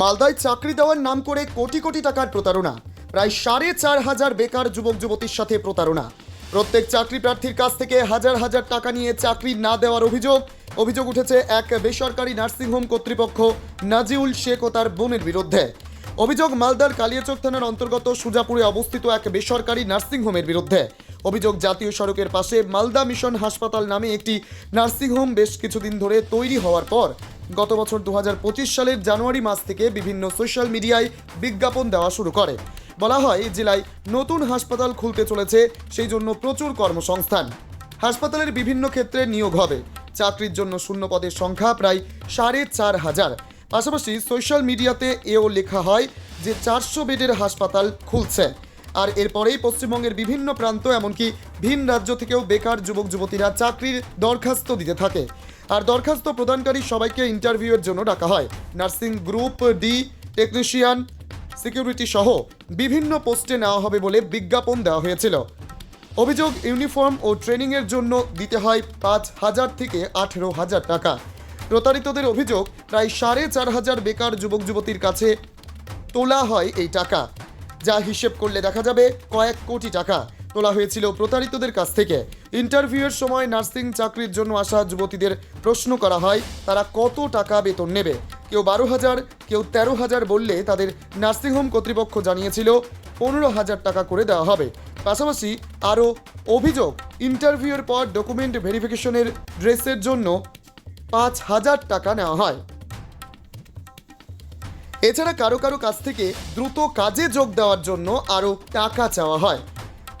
মালদায় চাকরি দেওয়ার নাম করে কোটি কোটি টাকার প্রতারণা। প্রায় সাড়ে চার হাজার বেকার যুবক যুবতীর সাথে প্রতারণা। প্রত্যেক চাকরি প্রার্থীর কাছ থেকে হাজার হাজার টাকা নিয়ে চাকরি না দেওয়ার অভিযোগ। অভিযোগ উঠেছে এক বেসরকারি নার্সিংহোম কর্তৃপক্ষ নাজিউল শেখ ও তার বোনের বিরুদ্ধে। অভিযোগ, মালদার কালিয়াচক থানার অন্তর্গত সুজাপুরে অবস্থিত এক বেসরকারি নার্সিংহোমের বিরুদ্ধে। অভিযোগ, জাতীয় সড়কের পাশে মালদা মিশন হাসপাতাল নামে একটি নার্সিংহোম বেশ কিছুদিন ধরে তৈরি হওয়ার পর, গত বছর দু হাজার পঁচিশ সালের জানুয়ারি মাস থেকে বিভিন্ন সোশ্যাল মিডিয়ায় বিজ্ঞাপন দেওয়া শুরু করে। বলা হয় জেলায় নতুন হাসপাতাল খুলতে চলেছে, সেই জন্য প্রচুর কর্মসংস্থান। হাসপাতালের বিভিন্ন ক্ষেত্রে নিয়োগ হবে। চাকরির জন্য শূন্য পদের সংখ্যা প্রায় সাড়ে চার হাজার। পাশাপাশি সোশ্যাল মিডিয়াতে এও লেখা হয় যে চারশো বেডের হাসপাতাল খুলছে। আর এরপরেই পশ্চিমবঙ্গের বিভিন্ন প্রান্ত, এমনকি ভিন রাজ্য থেকেও বেকার যুবক, যুবতীরা চাকরির দরখাস্ত দিতে থাকে। আর দরখাস্ত প্রদানকারী সবাইকে ইন্টারভিউয়ের জন্য ডাকা হয়। Nursing group, D, technician, security সহ বিভিন্ন পোস্টে নেওয়া হবে বলে বিজ্ঞাপন দেওয়া হয়েছিল। অভিযোগ, ইউনিফর্ম ও ট্রেনিংয়ের জন্য দিতে হয় পাঁচ হাজার থেকে আঠেরো হাজার টাকা। প্রতারিতদের অভিযোগ, প্রায় সাড়ে চার হাজার বেকার যুবক যুবতীর কাছে তোলা হয় এই টাকা। যা হিসেব করলে দেখা যাবে কয়েক কোটি টাকা তোলা হয়েছিল প্রতারিতদের কাছ থেকে। ইন্টারভিউয়ের সময় নার্সিং চাকরির জন্য আসা যুবতীদের প্রশ্ন করা হয়, তারা কত টাকা বেতন নেবে? কেউ বারো হাজার, কেউ তেরো হাজার বললে তাদের নার্সিংহোম কর্তৃপক্ষ জানিয়েছিল, পনেরো হাজার টাকা করে দেওয়া হবে। পাশাপাশি আরও অভিযোগ, ইন্টারভিউয়ের পর ডকুমেন্ট ভেরিফিকেশনের ড্রেসের জন্য পাঁচ হাজার টাকা নেওয়া হয়। এছাড়া কারও কারও কাছ থেকে দ্রুত কাজে যোগ দেওয়ার জন্য আরও টাকা চাওয়া হয়।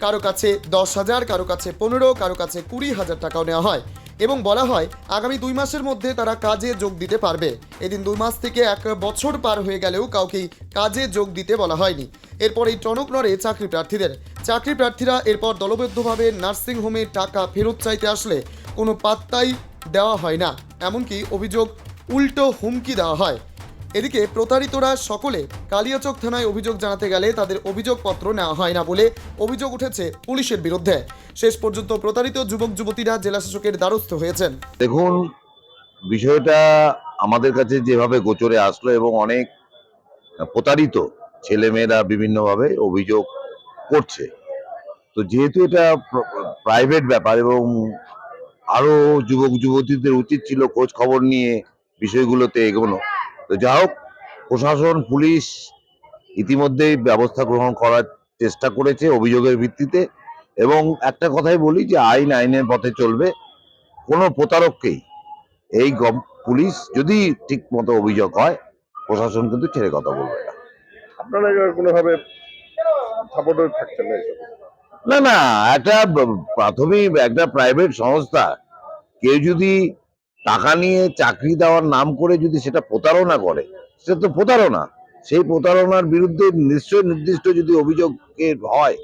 কারও কাছে দশ হাজার, কারও কাছে পনেরো, কারও কাছে কুড়ি হাজার টাকাও নেওয়া হয় এবং বলা হয়, আগামী দুই মাসের মধ্যে তারা কাজে যোগ দিতে পারবে। এদিন দুই মাস থেকে এক বছর পার হয়ে গেলেও কাউকেই কাজে যোগ দিতে বলা হয়নি। এরপর এই টনক নড়ে চাকরি প্রার্থীদের। চাকরি প্রার্থীরা এরপর দলবদ্ধভাবে নার্সিং হোমে টাকা ফেরত চাইতে আসলে কোনো পাত্তাই দেওয়া হয় না, এমনকি অভিযোগ উল্টো হুমকি দেওয়া হয়। এদিকে প্রতারিতরা সকলে কালিয়াচক থানায় অভিযোগ জানাতে গেলে তাদের অভিযোগপত্র নেওয়া হয় না বলে অভিযোগ উঠেছে পুলিশের বিরুদ্ধে। শেষ পর্যন্ত প্রতারিত যুবক যুবতীরা জেলাশাসকের দ্বারস্থ হয়েছেন। দেখুন, বিষয়টা আমাদের কাছে যেভাবে গোচরে আসলো এবং অনেক প্রতারিত ছেলেমেয়েরা বিভিন্নভাবে অভিযোগ করছে। তো যেহেতু এটা প্রাইভেট ব্যাপার এবং আরও যুবক যুবতীদের উচিত ছিল খোঁজ খবর নিয়ে বিষয়গুলোতে এগোনো। তো যা হোক, প্রশাসন, পুলিশ ইতিমধ্যেই ব্যবস্থা গ্রহণ করার চেষ্টা করেছে অভিযোগের ভিত্তিতে। এবং একটা কথাই বলি যে, আইন আইনের পথে চলবে। কোনো প্রতারককেই এই পুলিশ যদি ঠিক মতো অভিযোগ হয়, প্রশাসন কিন্তু ছেড়ে কথা বলবে না। আপনারা কোনোভাবে সাপোর্টে থাকছেন না না না একটা প্রাথমিক একটা প্রাইভেট সংস্থা। কেউ যদি টাকা নিয়ে চাকরি দেওয়ার নাম করে যদি সেটা প্রতারণা করে সেটা তো প্রতারণা। সেই প্রতারণার বিরুদ্ধে নিশ্চয় নির্দিষ্ট যদি অভিযোগের হয়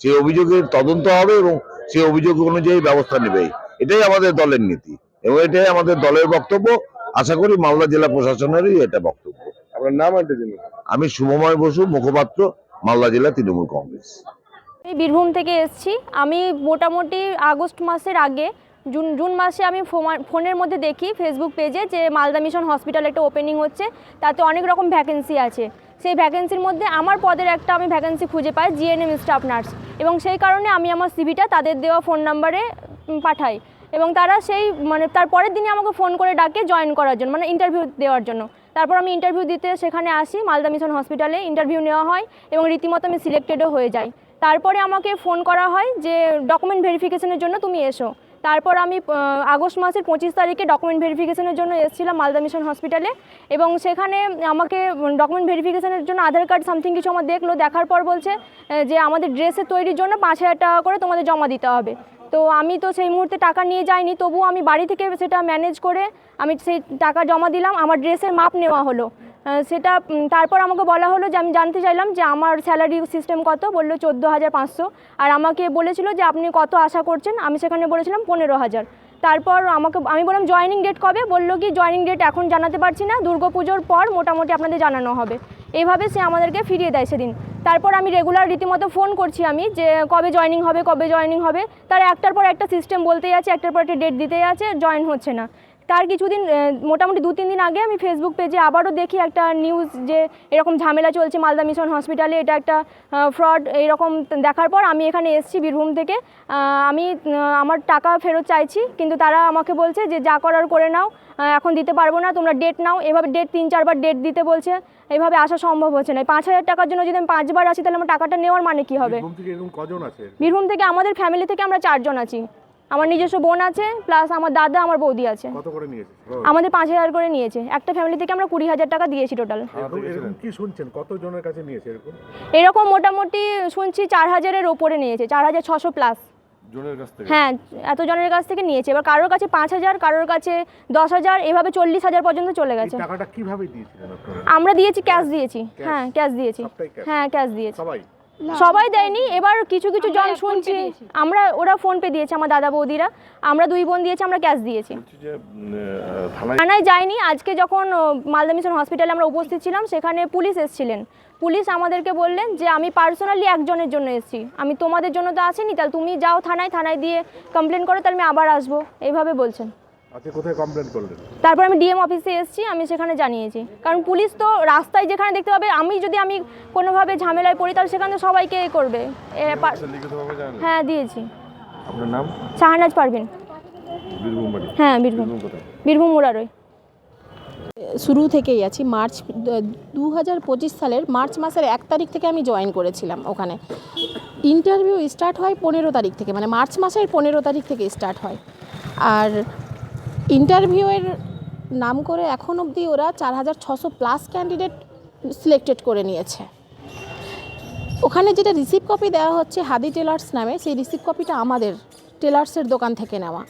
সেই অভিযোগের তদন্ত হবে এবং সেই অভিযোগ অনুযায়ী ব্যবস্থা নেবে। এটাই আমাদের দলের নীতি এবং এটাই আমাদের দলের বক্তব্য। আশা করি মালদা জেলা প্রশাসনেরই এটা বক্তব্য। আপনার নাম আমি শুভময় বসু মুখপাত্র মালদা জেলা তৃণমূল কংগ্রেস। আমি বীরভূম থেকে এসেছি। আমি মোটামুটি আগস্ট মাসের আগে, জুন জুন মাসে আমি ফোনের মধ্যে দেখি ফেসবুক পেজে যে মালদা মিশন হসপিটাল একটা ওপেনিং হচ্ছে, তাতে অনেক রকম ভ্যাকেন্সি আছে। সেই ভ্যাকেন্সির মধ্যে আমার পদের একটা আমি ভ্যাকেন্সি খুঁজে পাই জিএনএম স্টাফ নার্স এবং সেই কারণে আমি আমার সিভিটা তাদের দেওয়া ফোন নাম্বারে পাঠাই। এবং তারা সেই মানে তার পরের দিনই আমাকে ফোন করে ডাকে জয়েন করার জন্য মানে ইন্টারভিউ দেওয়ার জন্য। তারপর আমি ইন্টারভিউ দিতে সেখানে আসি, মালদা মিশন হসপিটালে ইন্টারভিউ নেওয়া হয় এবং রীতিমতো আমি সিলেক্টেডও হয়ে যাই। তারপরে আমাকে ফোন করা হয় যে, ডকুমেন্ট ভেরিফিকেশনের জন্য তুমি এসো। তারপর আমি আগস্ট মাসের পঁচিশ তারিখে ডকুমেন্ট ভেরিফিকেশনের জন্য এসেছিলাম মালদা মিশন হসপিটালে এবং সেখানে আমাকে ডকুমেন্ট ভেরিফিকেশনের জন্য আধার কার্ড, সামথিং কিছু আমার দেখল। দেখার পর বলছে যে আমাদের ড্রেসের তৈরির জন্য পাঁচ হাজার টাকা করে তোমাদের জমা দিতে হবে। তো আমি তো সেই মুহূর্তে টাকা নিয়ে যাইনি, তবুও আমি বাড়ি থেকে সেটা ম্যানেজ করে আমি সেই টাকা জমা দিলাম। আমার ড্রেসের মাপ নেওয়া হলো। সেটা তারপর আমাকে বলা হলো যে আমি জানতে চাইলাম যে আমার স্যালারি সিস্টেম কত, বলল চোদ্দ হাজার পাঁচশো। আর আমাকে বলেছিল যে আপনি কত আশা করছেন, আমি সেখানে বলেছিলাম পনেরো হাজার। তারপর আমাকে, আমি বললাম জয়েনিং ডেট কবে, বলল কি জয়েনিং ডেট এখন জানাতে পারছি না, দুর্গাপুজোর পর মোটামুটি আপনাদের জানানো হবে। এইভাবে সে আমাদেরকে ফিরিয়ে দেয় সেদিন। তারপর আমি রেগুলার রীতিমতো ফোন করছি আমি যে কবে জয়েনিং হবে, কবে জয়েনিং হবে। তারা একটার পর একটা সিস্টেম বলতেই আছে, একটার পর একটা ডেট দিতেই আছে জয়েন হচ্ছে না। তার কিছুদিন মোটামুটি দু তিন দিন আগে আমি ফেসবুক পেজে আবারও দেখি একটা নিউজ যে এরকম ঝামেলা চলছে মালদা মিশন হসপিটালে এটা একটা ফ্রড এরকম দেখার পর আমি এখানে এসেছি বীরভূম থেকে। আমি আমার টাকা ফেরত চাইছি কিন্তু তারা আমাকে বলছে যে যা করার করে নাও এখন দিতে পারব না তোমরা ডেট নাও। এভাবে ডেট তিন চারবার ডেট দিতে বলছে এভাবে আসা সম্ভব হচ্ছে না। পাঁচ হাজার টাকার জন্য যদি আমি পাঁচবার আসি তাহলে আমার টাকাটা নেওয়ার মানে কি হবে? বীরভূম থেকে আমাদের ফ্যামিলি থেকে আমরা চারজন আছি। আমার নিজস্ব বোন আছে প্লাস আমার দাদা আমার বৌদি আছে। কত করে নিয়েছে? আমাদের পাঁচ হাজার করে নিয়েছে। একটা ফ্যামিলি থেকে আমরা কুড়ি হাজার টাকা দিয়েছি টোটাল এরকম এরকম কি শুনছেন? কত জনের কাছে নিয়েছে এরকম? এরকম মোটামুটি শুনছি চার হাজারের ওপরে নিয়েছে চার হাজার ছশো প্লাস জনের কাছ থেকে? হ্যাঁ এত জনের কাছ থেকে নিয়েছে। এবার কারোর কাছে পাঁচ হাজার কারোর কাছে দশ হাজার এভাবে চল্লিশ হাজার পর্যন্ত চলে গেছে। টাকাটা কীভাবে দিয়েছিলেন আপনারা? আমরা দিয়েছি ক্যাশ দিয়েছি। হ্যাঁ ক্যাশ দিয়েছি। হ্যাঁ ক্যাশ দিয়েছি। সবাই? সবাই দেয়নি এবার কিছু কিছু জন শুনছি আমরা ওরা ফোন পে দিয়েছে আমার দাদা বৌদিরা আমরা দুই বোন দিয়েছি আমরা ক্যাশ দিয়েছি। থানায় থানায় যাইনি আজকে যখন মালদা মিশন হসপিটালে আমরা উপস্থিত ছিলাম সেখানে পুলিশ এসেছিলেন। পুলিশ আমাদেরকে বললেন যে আমি পার্সোনালি একজনের জন্য এসেছি। আমি তোমাদের জন্য তো আসিনি তাহলে তুমি যাও থানায় থানায় দিয়ে কমপ্লেন করো তাহলে আমি আবার আসব। এইভাবে বলছেন। আজকে কোথায় কমপ্লেন করলেন? তারপর আমি ডিএম অফিসে এসেছি আমি সেখানে জানিয়েছি। কারণ পুলিশ তো রাস্তায় যেখানে দেখতে পাবে আমি যদি আমি কোনোভাবে ঝামেলায় পড়ি তাহলে সেখানে তো সবাইকে এ করবে। এ, পা- লিখিতভাবে জানেন হ্যাঁ দিয়েছি। আপনার নাম? শাহনাজ পারবেন বীরভূম বাড়ি। হ্যাঁ বীরভূম। বীরভূম কোথায়? বীরভূম মুরারই। শুরু থেকেই আছি। মার্চ দু হাজার পঁচিশ সালের মার্চ মাসের এক তারিখ থেকে আমি জয়েন করেছিলাম ওখানে। ইন্টারভিউ স্টার্ট হয় পনেরো তারিখ থেকে মানে মার্চ মাসের পনেরো তারিখ থেকে স্টার্ট হয়। আর ইন্টারভিউয়ের নাম করে এখন অবধি ওরা চার হাজার ছশো প্লাস ক্যান্ডিডেট সিলেক্টেড করে নিয়েছে। ওখানে যেটা রিসিভ কপি দেওয়া হচ্ছে হাদি টেলার্স নামে, সেই রিসিভ কপিটা আমাদের টেলার্সের দোকান থেকে নেওয়া।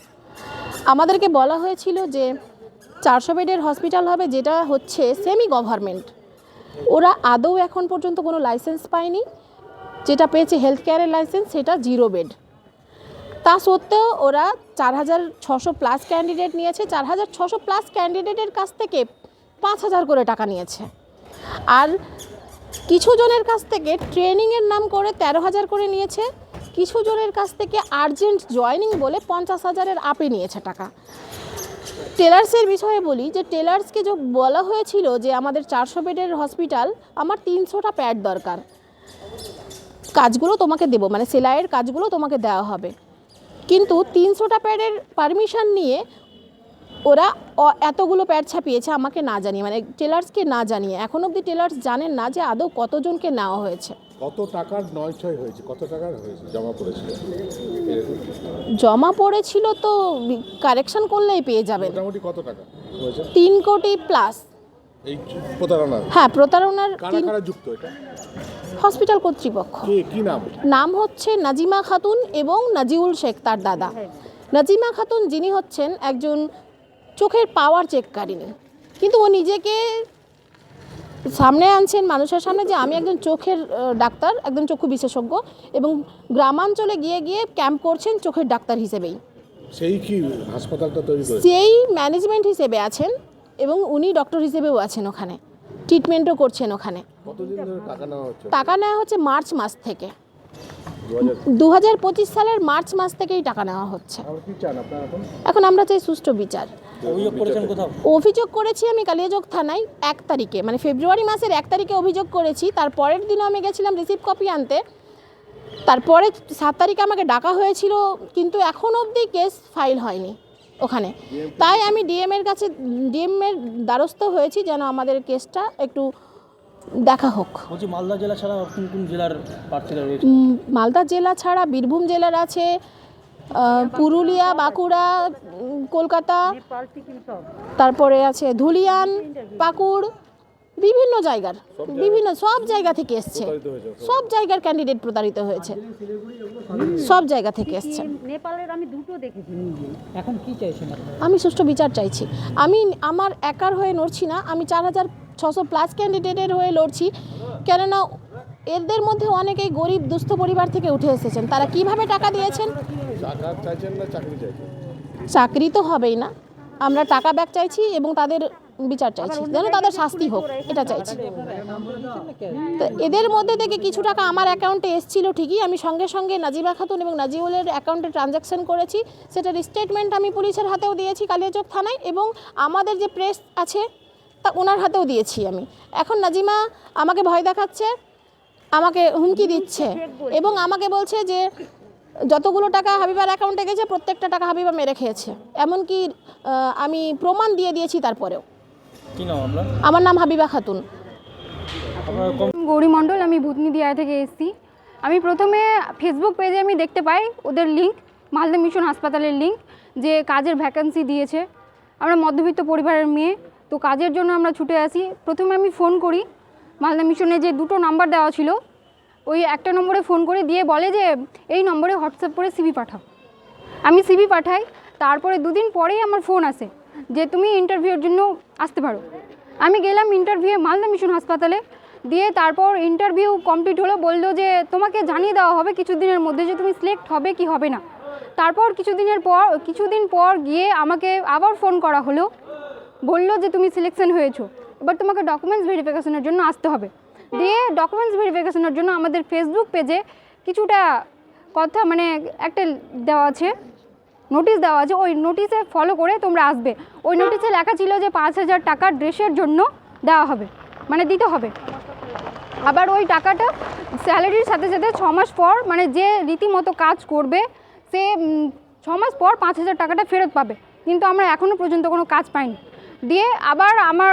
আমাদেরকে বলা হয়েছিল যে চারশো বেডের হসপিটাল হবে, যেটা হচ্ছে সেমি গভর্নমেন্ট ওরা আদৌ এখন পর্যন্ত কোনো লাইসেন্স পায়নি। যেটা পেয়েছে হেলথ কেয়ারের লাইসেন্স সেটা জিরো বেড তা সত্ত্বেও ওরা চার হাজার ছশো প্লাস ক্যান্ডিডেট নিয়েছে, চার হাজার ছশো প্লাস ক্যান্ডিডেটের কাছ থেকে পাঁচ হাজার করে টাকা নিয়েছে। আর কিছু জনের কাছ থেকে ট্রেনিংয়ের নাম করে তেরো হাজার করে নিয়েছে, কিছু জনের কাছ থেকে আর্জেন্ট জয়নিং বলে পঞ্চাশ হাজারের আপে নিয়েছে টাকা। টেলার্সের বিষয়ে বলি যে টেলার্সকে যে বলা হয়েছিল যে, আমাদের চারশো বেডের হসপিটাল আমার তিনশোটা প্যাড দরকার। কাজগুলো তোমাকে দেবো মানে সেলাইয়ের কাজগুলো তোমাকে দেওয়া হবে। কিন্তু তিনশোটা প্যাডের পারমিশন নিয়ে ওরা এতগুলো প্যাড ছাপিয়েছে আমাকে না জানিয়ে মানে টেলার্সকে না জানিয়ে। এখন অবধি টেলার্স জানেন না যে আদৌ কতজনকে নেওয়া হয়েছে। কত টাকার নয় ছয় হয়েছে? কত টাকার হয়েছে? জমা পড়েছিল? জমা পড়েছিল তো কারেকশন করলেই পেয়ে যাবেন। মোটামুটি কত টাকা হয়েছে? তিন কোটি প্লাস এই প্রতারণা হ্যাঁ প্রতারণার কারা কারা যুক্ত এটা? হসপিটাল কর্তৃপক্ষ। কি নাম? নাম হচ্ছে নাজিমা খাতুন এবং নাজিউল শেখ তার দাদা। নাজিমা খাতুন যিনি হচ্ছেন একজন চোখের পাওয়ার চেককারিনী। কিন্তু ও নিজেকে সামনে আনছেন মানুষের সামনে যে আমি একজন চোখের ডাক্তার একজন চক্ষু বিশেষজ্ঞ এবং গ্রামাঞ্চলে গিয়ে গিয়ে ক্যাম্প করছেন চোখের ডাক্তার হিসেবেই। সেই কি হাসপাতালটা তৈরি সেই ম্যানেজমেন্ট হিসেবে আছেন এবং উনি ডক্টর হিসেবেও আছেন ওখানে। ট্রিটমেন্টও করছেন ওখানে। টাকা নেওয়া হচ্ছে? টাকা নেওয়া হচ্ছে মার্চ মাস থেকে। দু হাজার পঁচিশ সালের মার্চ মাস থেকেই টাকা নেওয়া হচ্ছে। আর কি চান আপনার এখন? আমরা চাই সুষ্ঠু বিচার। অভিযোগ করেছি আমি কালিয়াযোগ থানায় এক তারিখে মানে ফেব্রুয়ারি মাসের এক তারিখে অভিযোগ করেছি। তার পরের দিনও আমি গেছিলাম রিসিভ কপি আনতে। তারপরে সাত তারিখে আমাকে ডাকা হয়েছিল কিন্তু এখন অবধি কেস ফাইল হয়নি। ওখানে। তাই আমি ডিএমের কাছে ডিএম এর দ্বারস্থ হয়েছি যেন আমাদের কেসটা একটু দেখা হোক। বলছি মালদা জেলা ছাড়া কোন কোন জেলার প্রার্থীরা রয়েছে? মালদা জেলা ছাড়া বীরভূম জেলার আছে পুরুলিয়া বাঁকুড়া কলকাতা তারপরে আছে ধুলিয়ান পাকুড় বিভিন্ন জায়গার বিভিন্ন সব জায়গা থেকে এসছে। সব জায়গার ক্যান্ডিডেট প্রতারিত হয়েছে। সব জায়গা থেকে এসছে। নেপালের আমি দুটো দেখেছি। এখন কি চাইছেন আমি সুষ্ঠু বিচার চাইছি। আমি আমার একার হয়ে লড়ছি না আমি চার হাজার ছশো প্লাস ক্যান্ডিডেটের হয়ে লড়ছি। কেননা এদের মধ্যে অনেকেই গরিব দুস্থ পরিবার থেকে উঠে এসেছেন। তারা কীভাবে টাকা দিয়েছেন? চাকরি তো হবেই না। আমরা টাকা ব্যাক চাইছি এবং তাদের বিচার চাইছি। যেন তাদের শাস্তি হোক এটা চাইছি। তো এদের মধ্যে থেকে কিছু টাকা আমার অ্যাকাউন্টে এসেছিল ঠিকই। আমি সঙ্গে সঙ্গে নাজিবা খাতুন এবং নাজিউলের অ্যাকাউন্টে ট্রানজ্যাকশন করেছি। সেটার স্টেটমেন্ট আমি পুলিশের হাতেও দিয়েছি কালিয়াচক থানায় এবং আমাদের যে প্রেস আছে তা ওনার হাতেও দিয়েছি আমি। এখন নাজিমা আমাকে ভয় দেখাচ্ছে আমাকে হুমকি দিচ্ছে এবং আমাকে বলছে যে যতগুলো টাকা হাবিবার অ্যাকাউন্টে গেছে প্রত্যেকটা টাকা হাবিবা মেরে খেয়েছে। এমনকি আমি প্রমাণ দিয়ে দিয়েছি তারপরেও। কি নাম আপনার? আমার নাম হাবিবা খাতুন। গৌরী মণ্ডল আমি ভূতনি দিয়ার থেকে এসেছি। আমি প্রথমে ফেসবুক পেজে আমি দেখতে পাই ওদের লিঙ্ক মালদা মিশন হাসপাতালের লিঙ্ক যে কাজের ভ্যাকেন্সি দিয়েছে। আমরা মধ্যবিত্ত পরিবারের মেয়ে তো কাজের জন্য আমরা ছুটে আসি। প্রথমে আমি ফোন করি। মালদা মিশনে যে দুটো নাম্বার দেওয়া ছিল ওই একটা নম্বরে ফোন করে দিয়ে বলে যে এই নম্বরে হোয়াটসঅ্যাপ করে সিভি পাঠাও। আমি সিবি পাঠাই তারপরে দুদিন পরেই আমার ফোন আসে। যে তুমি ইন্টারভিউর জন্য আসতে পারো। আমি গেলাম ইন্টারভিউ মালদা মিশন হাসপাতালে, দিয়ে তারপর ইন্টারভিউ কমপ্লিট হলো, বলল যে তোমাকে জানিয়ে দেওয়া হবে কিছুদিনের মধ্যে যে তুমি সিলেক্ট হবে কি হবে না। তারপর কিছুদিনের পর, কিছুদিন পর গিয়ে আমাকে আবার ফোন করা হলো, বলল যে তুমি সিলেকশন হয়েছো, এবার তোমাকে ডকুমেন্টস ভেরিফিকেশনের জন্য আসতে হবে। দিয়ে ডকুমেন্টস ভেরিফিকেশনের জন্য আমাদের ফেসবুক পেজে কিছুটা কথা মানে একটা দেওয়া আছে। নোটিশ দেওয়া আছে, ওই নোটিশে ফলো করে তোমরা আসবে। ওই নোটিশে লেখা ছিল যে পাঁচ হাজার টাকা ড্রেসের জন্য দেওয়া হবে মানে দিতে হবে। আবার ওই টাকাটা স্যালারির সাথে সাথে ছ মাস পর মানে যে রীতিমতো কাজ করবে, সে ছ মাস পর পাঁচ হাজার টাকাটা ফেরত পাবে। কিন্তু আমরা এখনও পর্যন্ত কোনো কাজ পাইনি। দিয়ে আবার আমার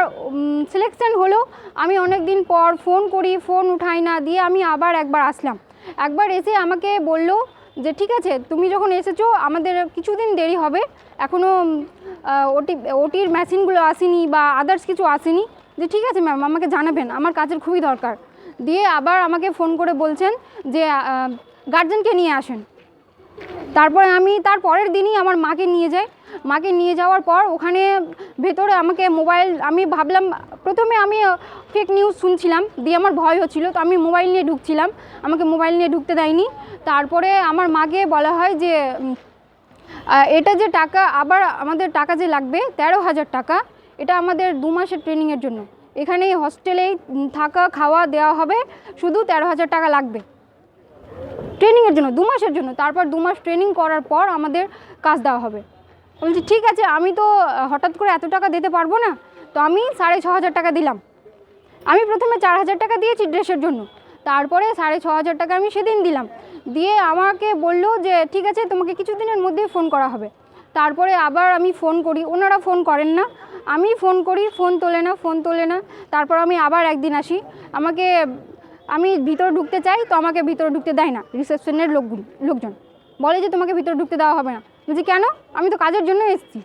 সিলেকশন হলো, আমি অনেক দিন পর ফোন করি ফোন উঠাই না, দিয়ে আমি আবার একবার আসলাম। একবার এসে আমাকে বলল যে ঠিক আছে, তুমি যখন এসেছ, আমাদের কিছুদিন দেরি হবে। এখনও ওটি, ওটির মেশিনগুলো আসেনি বা আদার্স কিছু আসেনি। যে ঠিক আছে ম্যাম আমাকে জানাবেন, আমার কাজের খুবই দরকার। দিয়ে আবার আমাকে ফোন করে বলছেন যে গার্জেনকে নিয়ে আসেন। তারপরে আমি, তার পরের দিনই আমার মাকে নিয়ে যাই। মাকে নিয়ে যাওয়ার পর ওখানে ভেতরে আমাকে মোবাইল, আমি ভাবলাম প্রথমে আমি ফেক নিউজ শুনছিলাম, দিয়ে আমার ভয় হচ্ছিল, তো আমি মোবাইল নিয়ে ঢুকছিলাম। আমাকে মোবাইল নিয়ে ঢুকতে দেয়নি। তারপরে আমার মাকে বলা হয় যে এটা যে টাকা, আবার আমাদের টাকা যে লাগবে, তেরো হাজার টাকা, এটা আমাদের দু মাসের ট্রেনিংয়ের জন্য। এখানে হস্টেলেই থাকা, খাওয়া, দেওয়া হবে, শুধু তেরো হাজার টাকা লাগবে। ট্রেনিংয়ের জন্য, দু মাসের জন্য। তারপর দু মাস ট্রেনিং করার পর আমাদের কাজ দেওয়া হবে। বলছি, ঠিক আছে, আমি তো হঠাৎ করে এত টাকা দিতে পারব না। তো আমি সাড়ে ছ হাজার টাকা দিলাম। আমি প্রথমে চার হাজার টাকা দিয়েছি ড্রেসের জন্য। তারপরে সাড়ে ছ হাজার টাকা আমি সেদিন দিলাম। দিয়ে আমাকে বলল যে, ঠিক আছে, তোমাকে কিছুদিনের মধ্যেই ফোন করা হবে। তারপরে আবার আমি ফোন করি, ওনারা ফোন করেন না। আমি ফোন করি, ফোন তোলে না, ফোন তোলে না। তারপর আমি আবার একদিন আসি। আমাকে, আমি ভিতরে ঢুকতে চাই, তো আমাকে ভিতরে ঢুকতে দেয় না, রিসেপশনের লোকগুলো, লোকজন। বলে যে, তোমাকে ভিতরে ঢুকতে দেওয়া হবে না। বলছি, কেন? আমি তো কাজের জন্য এসেছি।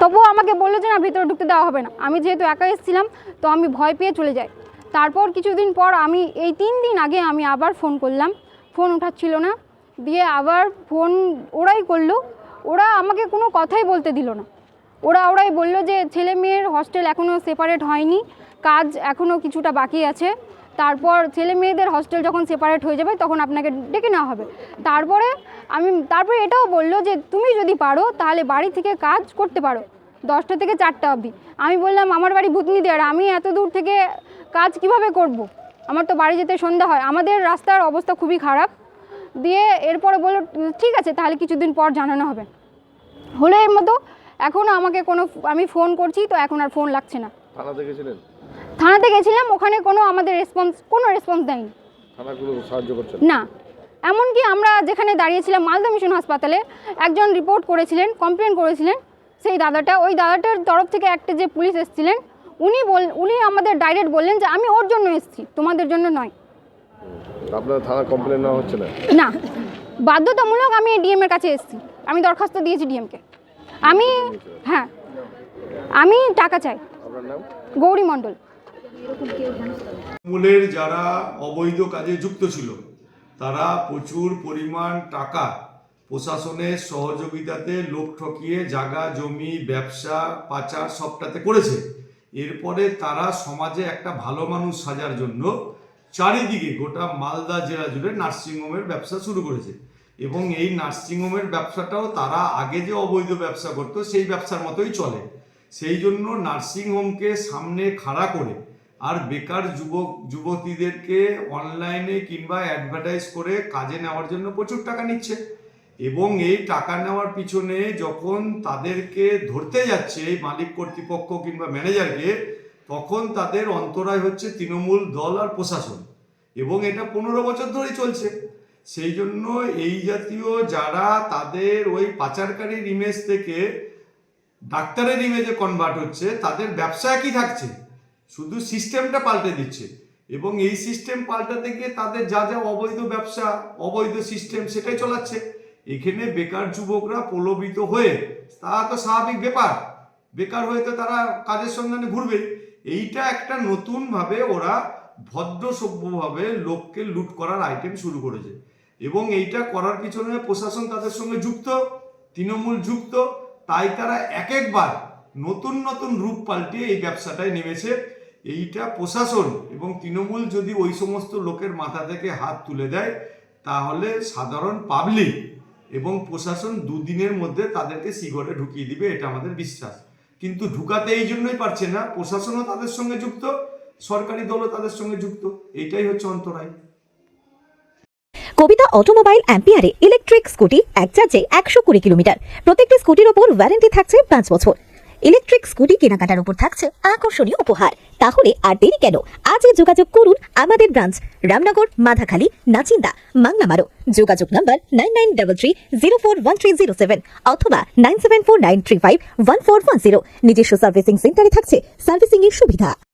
তবুও আমাকে বলল যে, না, ভিতরে ঢুকতে দেওয়া হবে না। আমি যেহেতু একা এসেছিলাম, তো আমি ভয় পেয়ে চলে যাই। তারপর কিছুদিন পর আমি, এই তিন দিন আগে আমি আবার ফোন করলাম। ফোন উঠাচ্ছিল না। দিয়ে আবার ফোন ওরাই করল। ওরা আমাকে কোনো কথাই বলতে দিল না। ওরা ওরাই বলল যে, ছেলে মেয়ের হস্টেল এখনও সেপারেট হয়নি। কাজ এখনও কিছুটা বাকি আছে। তারপর ছেলে মেয়েদের হস্টেল যখন সেপারেট হয়ে যাবে, তখন আপনাকে ডেকে নেওয়া হবে। তারপরে আমি, তারপরে এটাও বলল যে, তুমি যদি পারো, তাহলে বাড়ি থেকে কাজ করতে পারো, দশটা থেকে চারটা অবধি। আমি বললাম, আমার বাড়ি ভূতনি দেয়ার আমি এত দূর থেকে কাজ কীভাবে করব। আমার তো বাড়ি যেতে সন্ধ্যা হয়। আমাদের রাস্তার অবস্থা খুবই খারাপ। দিয়ে এরপরে বলল, ঠিক আছে, তাহলে কিছুদিন পর জানানো হবে। হলো এর মতো। এখনও আমাকে কোনো, আমি ফোন করছি, তো এখন আর ফোন লাগছে না। থানাতে গেছিলাম ওখানে কোনো আমাদের রেসপন্স কোনো রেসপন্স দেয়নি। থানাগুলো সাহায্য করছেন না? এমনকি আমরা যেখানে দাঁড়িয়েছিলাম মালদা মিশন হাসপাতালে একজন রিপোর্ট করেছিলেন কমপ্লেন করেছিলেন সেই দাদাটা ওই দাদাটার তরফ থেকে একটা যে পুলিশ এসেছিলেন উনি বল উনি আমাদের ডাইরেক্ট বললেন যে আমি ওর জন্য এসেছি তোমাদের জন্য নয়। আপনার থানা কমপ্লেন নেওয়া হচ্ছে না? না। বাধ্যতামূলক আমি ডিএম এর কাছে এসেছি। আমি দরখাস্ত দিয়েছি ডিএমকে আমি হ্যাঁ। আমি টাকা চাই। আপনার নাম? গৌরী মণ্ডল। তৃণমূলের যারা অবৈধ কাজে যুক্ত ছিল, তারা প্রচুর পরিমাণ টাকা প্রশাসনের সহযোগিতাতে লোক ঠকিয়ে জাগা জমি, ব্যবসা, পাচার সবটাতে করেছে। এরপরে তারা সমাজে একটা ভালো মানুষ সাজার জন্য চারিদিকে গোটা মালদা জেলা জুড়ে নার্সিংহোমের ব্যবসা শুরু করেছে। এবং এই নার্সিংহোমের ব্যবসাটাও তারা আগে যে অবৈধ ব্যবসা করতো, সেই ব্যবসার মতোই চলে। সেই জন্য নার্সিংহোমকে সামনে খাড়া করে আর বেকার যুবক, যুবতীদেরকে অনলাইনে কিংবা অ্যাডভার্টাইজ করে কাজে নেওয়ার জন্য প্রচুর টাকা নিচ্ছে। এবং এই টাকা নেওয়ার পিছনে যখন তাদেরকে ধরতে যাচ্ছে এই মালিক কর্তৃপক্ষ কিংবা ম্যানেজারকে তখন তাদের অন্তরায় হচ্ছে তৃণমূল দল আর প্রশাসন। এবং এটা পনেরো বছর ধরেই চলছে। সেই জন্য এই জাতীয় যারা তাদের ওই পাচারকারীর ইমেজ থেকে ডাক্তারের ইমেজে কনভার্ট হচ্ছে, তাদের ব্যবসা একই থাকছে। শুধু সিস্টেমটা পাল্টে দিচ্ছে। এবং এই সিস্টেম পাল্টাতে গিয়ে তাদের যা যা অবৈধ ব্যবসা, অবৈধ সিস্টেম সেটাই চলাচ্ছে। এখানে বেকার যুবকরা প্রলোভিত হয়ে, তা তো স্বাভাবিক ব্যাপার। বেকার হয়ে তো তারা কাজের সন্ধানে ঘুরবে এইটা একটা নতুনভাবে ওরা ভদ্র সভ্যভাবে লোককে লুট করার আইটেম শুরু করেছে। এবং এইটা করার পিছনে প্রশাসন তাদের সঙ্গে যুক্ত, তৃণমূল যুক্ত। তাই তারা এক একবার নতুন নতুন রূপ পাল্টিয়ে এই ব্যবসাটায় নেমেছে। এইটা প্রশাসন এবং তৃণমূল যদি ওই সমস্ত লোকের মাথা থেকে হাত তুলে দেয়, তাহলে সাধারণ পাবলিক এবং প্রশাসন দুদিনের মধ্যে তাদেরকে সিগরে ঢুকিয়ে দিবে, এটা আমাদের বিশ্বাস। কিন্তু ঢুকাতে এই জন্যই পারছে না, প্রশাসনও তাদের সঙ্গে যুক্ত, সরকারি দলও তাদের সঙ্গে যুক্ত, এইটাই হচ্ছে অন্তরায়। কবিতা অটোমোবাইল অ্যাম্পিয়ারে ইলেকট্রিক স্কুটি এক চার্জে একশো কুড়ি কিলোমিটার। প্রত্যেকটি স্কুটির ওপর ওয়ারেন্টি থাকছে পাঁচ বছর। ইলেকট্রিক স্কুটি কেনাকাটার উপর থাকছে আকর্ষণীয় উপহার। তাহলে আর দেরি কেন? আজই যোগাযোগ করুন আমাদের ব্রাঞ্চ, রামনগর, মাধাখালী, নাচিন্দা মাংলামারো যোগাযোগ নম্বর nine nine three zero four one three zero seven অথবা nine seven four nine five one four one zero. নিজস্ব সার্ভিসিং সেন্টারে থাকছে সার্ভিসিং এর সুবিধা।